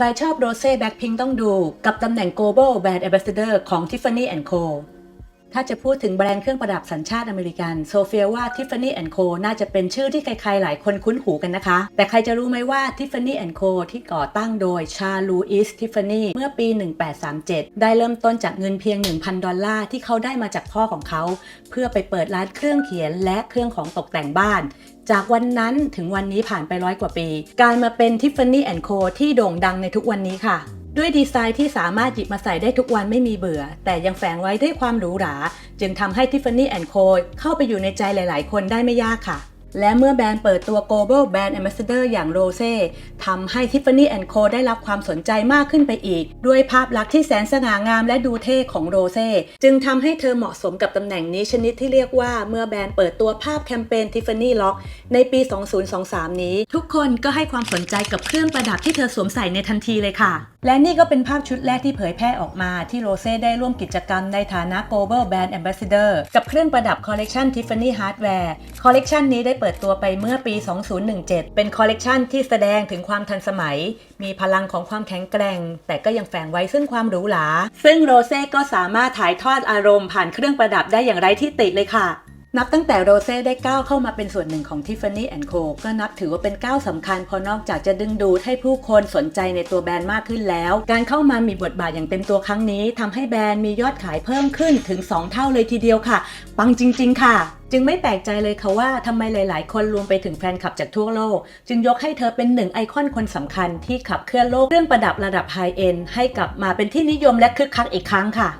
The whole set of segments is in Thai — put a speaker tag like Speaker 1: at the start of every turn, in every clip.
Speaker 1: ใครชอบโรเซ่แบ็คพิงต้องดูกับตำแหน่ง Global Brand Ambassador ของ Tiffany Co ถ้าจะพูดถึงแบรนด์เครื่องประดับสัญชาติอเมริกันโซเฟียว่า Tiffany Co น่าจะเป็นชื่อที่ใครๆ หลายคนคุ้นหูกันนะคะ แต่ใครจะรู้ไหมว่า Tiffany Co ที่ก่อตั้งโดยชาลูอิสทิฟฟานี่เมื่อปี 1837 ได้เริ่มต้นจากเงินเพียง 1,000 ดอลลาร์ที่เขาได้มาจากพ่อของเขา เพื่อไปเปิดร้านเครื่องเขียนและเครื่องของตกแต่งบ้านจากวันนั้นถึงวันนี้ผ่านไปร้อยกว่าปีกลายมาเป็น Tiffany Co ที่โด่งดังในทุกวันนี้ค่ะ ด้วยดีไซน์ที่สามารถหยิบมาใส่ได้ทุกวันไม่มีเบื่อ แต่ยังแฝงไว้ด้วยความหรูหรา จึงทำให้ Tiffany Co เข้าไปอยู่ในใจหลาย ๆ คนได้ไม่ยากค่ะ และเมื่อแบรนด์เปิดตัว Global Brand Ambassador อย่างโรเซ่ทำให้ Tiffany Co ได้รับความสนใจมากขึ้นไปอีก ด้วยภาพลักษณ์ที่แสนสง่างามและดูเท่ของโรเซ่จึงทำให้เธอเหมาะสมกับตำแหน่งนี้ชนิดที่เรียกว่าเมื่อแบรนด์เปิดตัวภาพแคมเปญ Tiffany Lock ในปี 2023 นี้ ทุกคนก็ให้ความสนใจกับเครื่องประดับที่เธอสวมใส่ในทันทีเลยค่ะ และนี่ก็เป็นภาพชุดแรกที่เผยแพร่ออกมา ที่โรเซ่ได้ร่วมกิจกรรมในฐานะ Global Brand Ambassador กับเครื่องประดับคอลเลกชัน Tiffany Hardware คอลเลกชันนี้ได้เปิดตัวไปเมื่อปี 2017 เป็นคอลเลกชันที่แสดงถึงความทันสมัย มีพลังของความแข็งแกร่ง แต่ก็ยังแฝงไว้ซึ่งความหรูหรา ซึ่งโรเซ่ก็สามารถถ่ายทอดอารมณ์ผ่านเครื่องประดับได้อย่างไร้ที่ติเลยค่ะ นับตั้งแต่โรเซ่ได้ก้าวเข้ามาเป็นส่วนหนึ่งของ Tiffany Co ก็นับถือว่าเป็นก้าวสำคัญเพราะนอกจากจะดึงดูดให้ผู้คนสนใจในตัวแบรนด์มากขึ้นแล้ว การเข้ามามีบทบาทอย่างเต็มตัวครั้งนี้ทำให้แบรนด์มียอดขายเพิ่มขึ้นถึง 2 เท่าเลยทีเดียวค่ะ ปังจริง ๆ ค่ะ จึงไม่แปลกใจเลยค่ะว่าทำไมหลาย ๆ คนรวมไปถึงแฟนคลับจากทั่วโลก จึงยกให้เธอเป็นหนึ่งไอคอนคนสำคัญที่ขับเคลื่อนโลกเรื่องประดับระดับไฮเอ็นให้กลับมาเป็นที่นิยมและคึกคักอีกครั้งค่ะ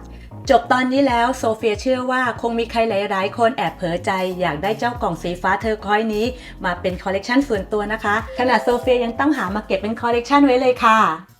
Speaker 1: จบตอนนี้แล้วโซเฟียเชื่อว่าคงมีใครหลาย ๆ คนแอบเผลอใจ อยากได้เจ้ากล่องสีฟ้าเทอร์คอยนี้ มาเป็นคอลเลกชันส่วนตัวนะคะ ขณะโซเฟียยังต้องหามาเก็บเป็นคอลเลกชันไว้เลยค่ะ